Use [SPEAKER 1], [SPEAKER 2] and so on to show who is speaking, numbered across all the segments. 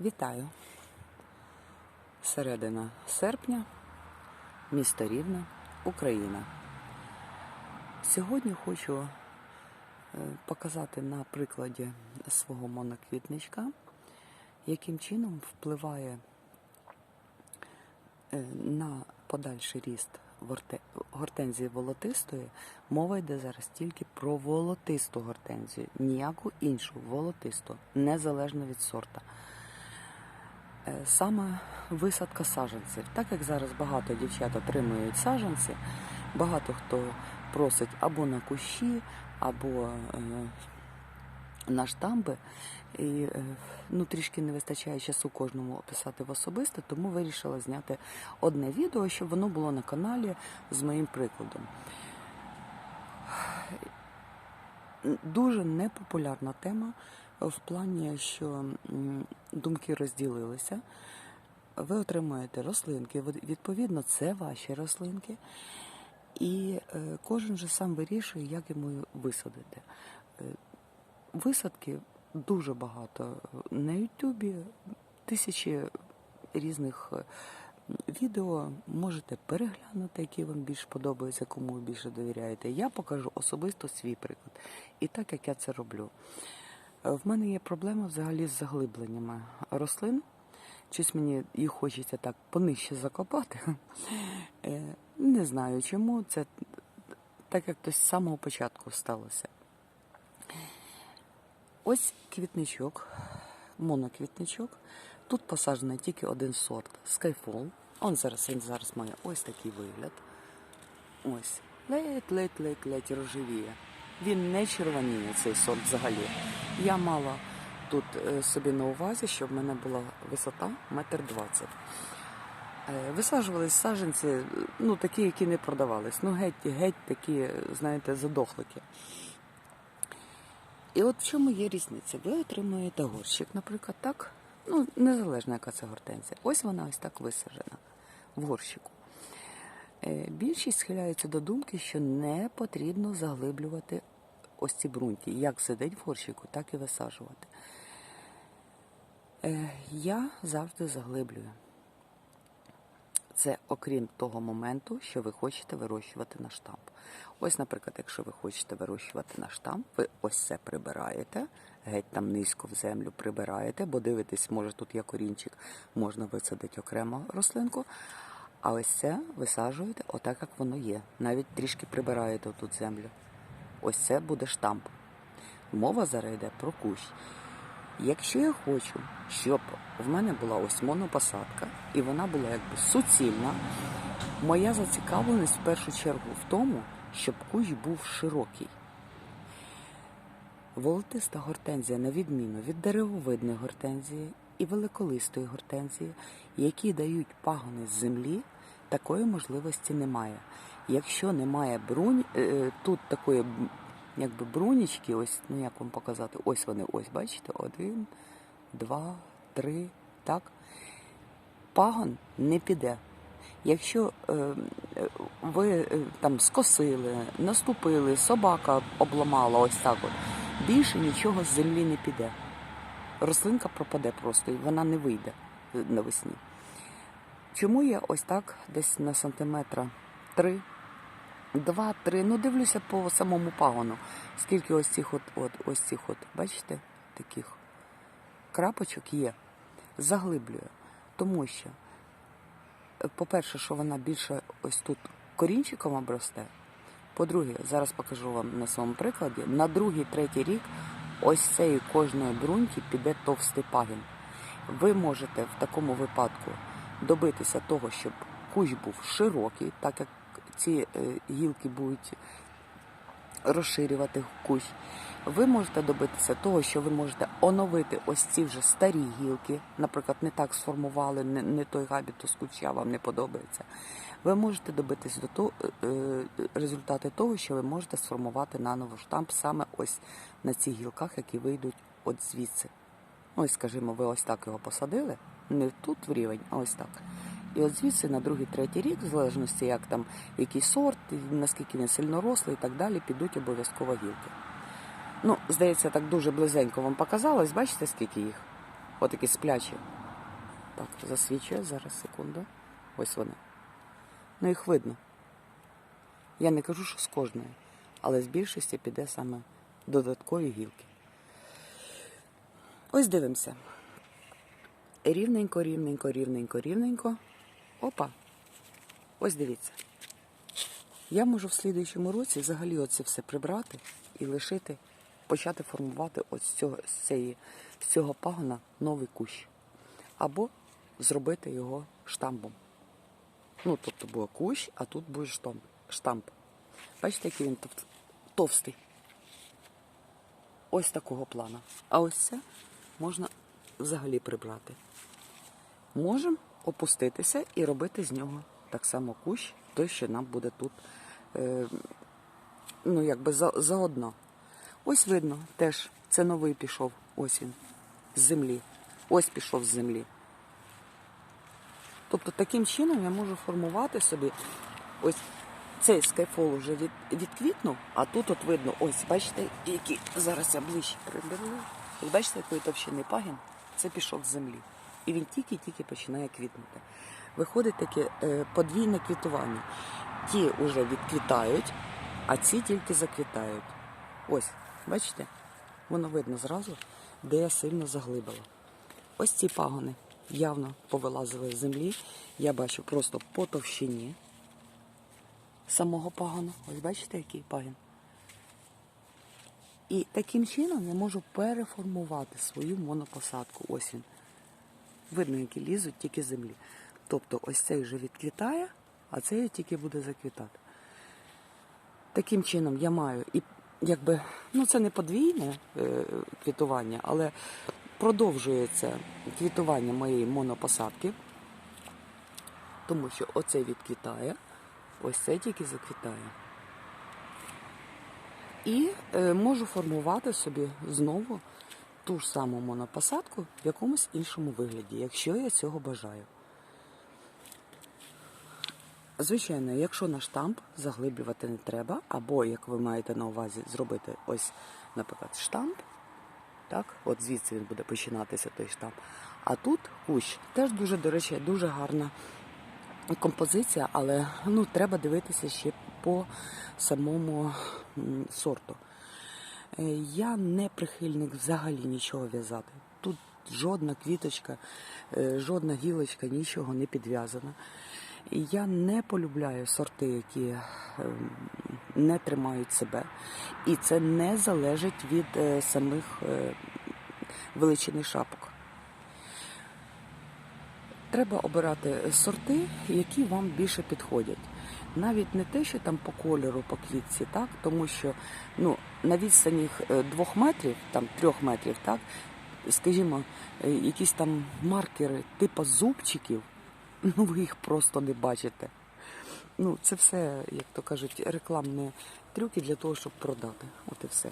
[SPEAKER 1] Вітаю. Середина серпня, місто Рівне, Україна. Сьогодні хочу е, показати на прикладі свого моноквітничка, яким чином впливає е, на подальший ріст гортензії волотистої. Мова йде зараз тільки про волотисту гортензію, ніяку іншу волотисту, незалежно від сорта. Е, Саме висадка саджанців. Так як зараз багато дівчат отримують саджанці, багато хто просить або на кущі, або е, на штамби. І е, ну, трішки не вистачає часу кожному описати в особисто, тому вирішила зняти одне відео, щоб воно було на каналі з моїм прикладом. Дуже непопулярна тема в плані, що думки розділилися. Ви отримуєте рослинки, відповідно, це ваші рослинки, і е, кожен же сам вирішує, як йому висадити. Е, Висадки дуже багато на Ютубі, тисячі різних е, відео можете переглянути, які вам більш подобаються, кому ви більше довіряєте. Я покажу особисто свій приклад. І так як я це роблю. В мене є проблема взагалі з заглибленнями рослин. Щось мені їх хочеться так понижче закопати. Е, Не знаю чому. Це так як то з самого початку сталося. Ось квітничок, моноквітничок. Тут посаджений тільки один сорт Skyfall. Он зараз він зараз має ось такий вигляд. Ось. Ледь-ледь-ледь-ледь рожевіє. Він не червоніє цей сорт взагалі. Я мала тут е, собі на увазі, що в мене була висота метр двадцять. Е, Висаджувались саджанці, е, ну такі, які не продавались. Ну, геть, геть такі, знаєте, задохлики. І от в чому є різниця? Ви отримуєте горщик, наприклад, так? Ну, незалежно, яка це гортензія. Ось вона ось так висаджена в горщику. Е, Більшість схиляються до думки, що не потрібно заглиблювати ось ці бруньки. Як сидить в горщику, так і висаджувати. Е, Я завжди заглиблюю. Це окрім того моменту, що ви хочете вирощувати на штамп. Ось, наприклад, якщо ви хочете вирощувати на штамп, ви ось це прибираєте, геть там низько в землю прибираєте, бо дивитесь, може тут є корінчик, можна висадити окремо рослинку. А ось це висаджуєте отак, як воно є. Навіть трішки прибираєте тут землю. Ось це буде штамп. Мова зараз йде про кущ. Якщо я хочу, щоб в мене була ось монопосадка, і вона була якби суцільна, моя зацікавленість в першу чергу в тому, щоб кущ був широкий. Волотиста гортензія, на відміну від деревовидної гортензії і великолистої гортензії, які дають пагони з землі, такої можливості немає. Якщо немає брунь, е, тут такої якби брунічки, ось ну як вам показати, ось вони, ось бачите, один, два, три, так. Пагон не піде. Якщо е, ви е, там скосили, наступили, собака обламала ось так от, більше нічого з землі не піде. Рослинка пропаде просто, і вона не вийде навесні. Чому я ось так десь на сантиметра три, два-три, ну дивлюся по самому пагону, скільки ось цих от, от ось цих от, бачите, таких крапочок є. Заглиблюю. Тому що по-перше, що вона більше ось тут корінчиком обросте. По-друге, зараз покажу вам на своєму прикладі. На другий, третій рік ось цієї кожної бруньки піде товстий пагін. Ви можете в такому випадку добитися того, щоб кущ був широкий, так як ці е, гілки будуть розширювати кущ. Ви можете добитися того, що ви можете оновити ось ці вже старі гілки, наприклад, не так сформували, не, не той габітус куща вам не подобається. Ви можете добитися до того, е, результати того, що ви можете сформувати наново штамп саме ось на цих гілках, які вийдуть от звідси. Ось, скажімо, ви ось так його посадили, не тут в рівень, а ось так. І от звідси на другий, третій рік, в залежності, як там який сорт, наскільки він сильно рослий і так далі, підуть обов'язково гілки. Ну, здається, так дуже близенько вам показалось. Бачите, скільки їх? Отакі сплячі. Так, засвічує зараз секунду. Ось вони. Ну їх видно. Я не кажу, що з кожної, але з більшості піде саме додаткові гілки. Ось дивимося. Рівненько, рівненько, рівненько, рівненько. Опа. Ось дивіться. Я можу в слідуючому році взагалі оце все прибрати і лишити, почати формувати ось цього, з, цієї, з цього пагона новий кущ. Або зробити його штампом. Ну, тобто буде кущ, а тут буде штамп. Бачите, який він товстий. Ось такого плана. А ось це можна взагалі прибрати. Можемо опуститися і робити з нього так само кущ, той, що нам буде тут, е, ну, якби за, заодно. Ось видно, теж це новий пішов, ось він, з землі. Ось пішов з землі. Тобто таким чином я можу формувати собі ось цей скайфол вже від, відквітнув, а тут от видно, ось, бачите, який зараз я ближче приберу. Ось бачите, якої товщини пагін, це пішов з землі. І він тільки-тільки починає квітнути. Виходить таке е, подвійне квітування. Ті вже відквітають, а ці тільки заквітають. Ось, бачите? Воно видно зразу, де я сильно заглибила. Ось ці пагони явно повилазили з землі. Я бачу просто по товщині самого пагону. Ось бачите, який пагін. І таким чином я можу переформувати свою монопосадку. Ось він. Видно, які лізуть тільки землі. Тобто ось цей вже відквітає, а цей тільки буде заквітати. Таким чином я маю і якби, ну це не подвійне е, квітування, але продовжується квітування моєї монопосадки, тому що оцей відквітає, ось цей тільки заквітає. І е, можу формувати собі знову ту ж саму монопосадку в якомусь іншому вигляді, якщо я цього бажаю. Звичайно, якщо на штамп заглиблювати не треба, або як ви маєте на увазі зробити ось, наприклад, штамп, так, от звідси він буде починатися той штамп. А тут кущ теж дуже, до речі, дуже гарна композиція, але ну, треба дивитися ще по самому сорту. Е, Я не прихильник взагалі нічого в'язати. Тут жодна квіточка, е, жодна гілочка, нічого не підв'язана. Я не полюбляю сорти, які е, не тримають себе. І це не залежить від е, самих величини шапок. Треба обирати сорти, які вам більше підходять. Навіть не те, що там по кольору, по квітці, так, тому що ну, на відстані е, двох метрів, там трьох метрів, так, скажімо, е, якісь там маркери типу зубчиків, ну ви їх просто не бачите. Ну, це все, як то кажуть, рекламні трюки для того, щоб продати. От і все.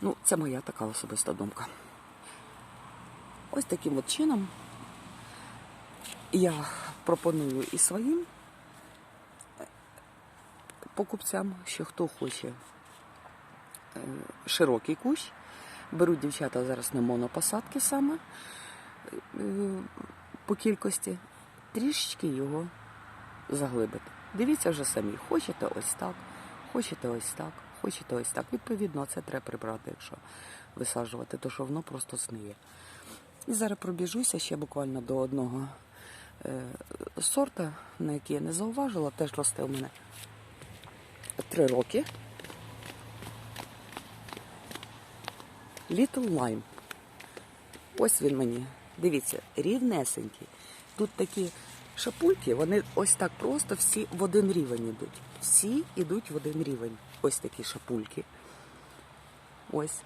[SPEAKER 1] Ну, це моя така особиста думка. Ось таким от чином я пропоную і своїм покупцям, що хто хоче е, широкий кущ. Беруть дівчата зараз на монопосадки саме е, по кількості, трішечки його заглибити. Дивіться вже самі, хочете ось так, хочете ось так, хочете ось так. Відповідно, це треба прибрати, якщо висаджувати, то що воно просто зниє. І зараз пробіжуся ще буквально до одного е, сорта, на який я не зауважила, теж росте у мене три роки. Little Lime. Ось він мені. Дивіться, рівнесенький. Тут такі шапульки, вони ось так просто всі в один рівень йдуть. Всі йдуть в один рівень. Ось такі шапульки. Ось.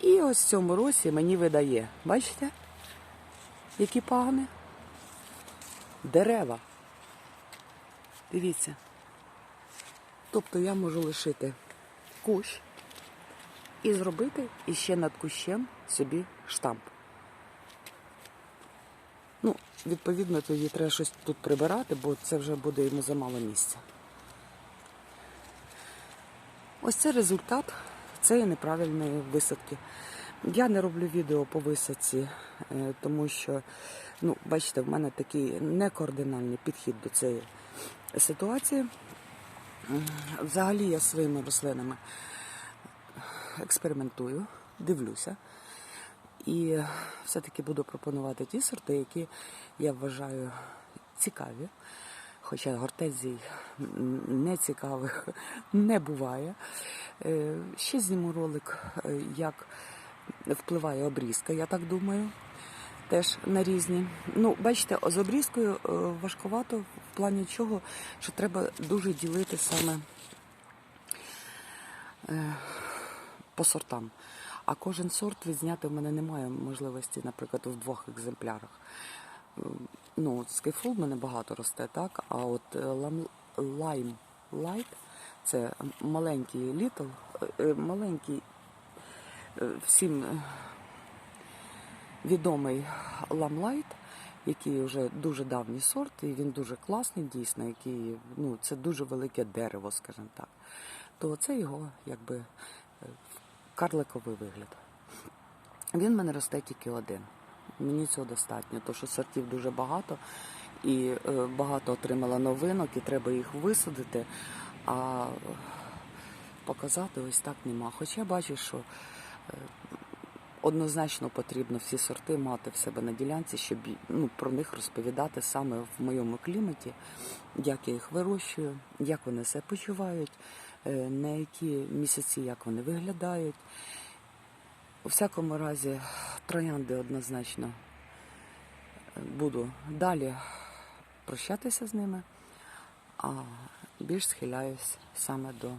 [SPEAKER 1] І ось в цьому році мені видає. Бачите? Які пагони? Дерева. Дивіться. Тобто я можу лишити кущ і зробити іще над кущем собі штамп. Ну, відповідно, тоді треба щось тут прибирати, бо це вже буде йому замало місця. Ось це результат цієї неправильної висадки. Я не роблю відео по висадці, е, тому що, ну, бачите, в мене такий некоординальний підхід до цієї ситуації. Взагалі я своїми рослинами експериментую, дивлюся. І все-таки буду пропонувати ті сорти, які я вважаю цікаві. Хоча гортензій м, не буває. Е, Ще зніму ролик, е, як впливає обрізка, я так думаю. Теж на різні. Ну, бачите, з обрізкою е, важкувато в плані чого, що треба дуже ділити саме е, по сортам. А кожен сорт відзняти в мене немає можливості, наприклад, в двох екземплярах. Е, Ну, скайфул в мене багато росте, так? А от лайм лайт це маленький літл, маленький всім е, відомий ламлайт, який вже дуже давній сорт, і він дуже класний, дійсно, який, ну, це дуже велике дерево, скажімо так. То це його якби е, карликовий вигляд. Він в мене росте тільки один. Мені цього достатньо, тому що сортів дуже багато і е, багато отримала новинок, і треба їх висадити, а показати ось так нема. Хоча бачу, що е, однозначно потрібно всі сорти мати в себе на ділянці, щоб ну, про них розповідати саме в моєму кліматі, як я їх вирощую, як вони себе почувають, е, на які місяці як вони виглядають. У всякому разі, троянди однозначно е, буду далі прощатися з ними, а більш схиляюсь саме до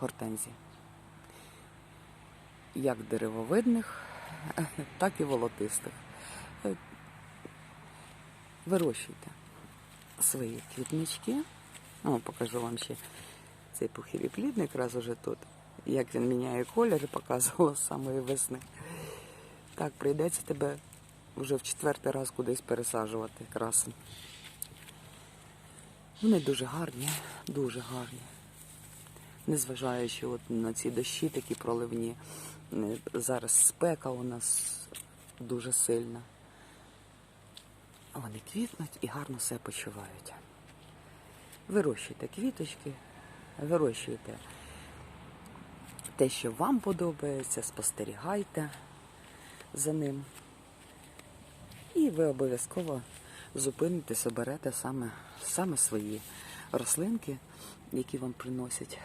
[SPEAKER 1] гортензій. Як деревовидних, так і волотистих. Е, Вирощуйте свої квітнички. О, покажу вам ще цей пухиріплідник раз уже тут. Як він міняє колір, показувала з самої весни. Так, прийдеться тебе вже в четвертий раз кудись пересаджувати красень. Вони дуже гарні, дуже гарні. Незважаючи от на ці дощі такі проливні. Е, Зараз спека у нас дуже сильна. Вони квітнуть і гарно себе почувають. Вирощуйте квіточки, вирощуйте те, що вам подобається, спостерігайте за ним. І ви обов'язково зупинитесь, оберете саме, саме свої рослинки, які вам приносять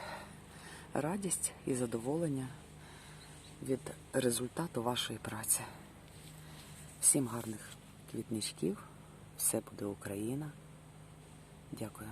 [SPEAKER 1] радість і задоволення від результату вашої праці. Всім гарних квітничків, все буде Україна. Дякую.